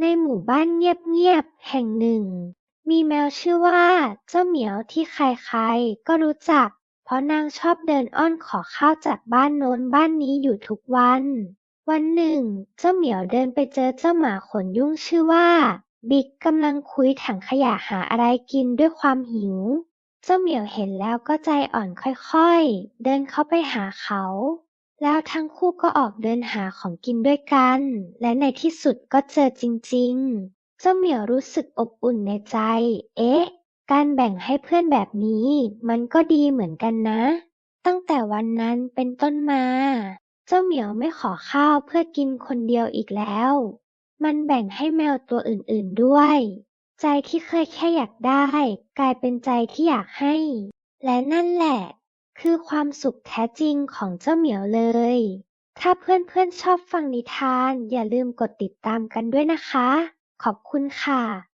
ในหมู่บ้านเงียบๆแห่งหนึ่ง มีแมวชื่อว่าเจ้าเหมียวที่ใครๆก็รู้จัก เพราะนางชอบเดินอ้อนขอข้าวจากบ้านโน้นบ้านนี้อยู่ทุกวัน วันหนึ่ง เจ้าเหมียวเดินไปเจอเจ้าหมาขนยุ่งชื่อว่า บิ๊กกำลังคุยถังขยะหาอะไรกินด้วยความหิว เจ้าเหมียวเห็นแล้วก็ใจอ่อนค่อยๆ เดินเข้าไปหาเขา แล้วทั้งคู่ก็ออกเดินหาของกินด้วยกัน และในที่สุดก็เจอจริงๆ เจ้าเหมียวรู้สึกอบอุ่นในใจ เอ๊ะ การแบ่งให้เพื่อนแบบนี้ มันก็ดีเหมือนกันนะ ตั้งแต่วันนั้นเป็นต้นมา เจ้าเหมียวไม่ขอข้าวเพื่อกินคนเดียวอีกแล้ว มันแบ่งให้แมวตัวอื่นๆด้วย ใจที่เคยแค่อยากได้ กลายเป็นใจที่อยากให้ และนั่นแหละ คือความสุขแท้จริงของเจ้าเหมียวเลย ถ้าเพื่อนๆชอบฟังนิทาน อย่าลืมกดติดตามกันด้วยนะคะ ขอบคุณค่ะ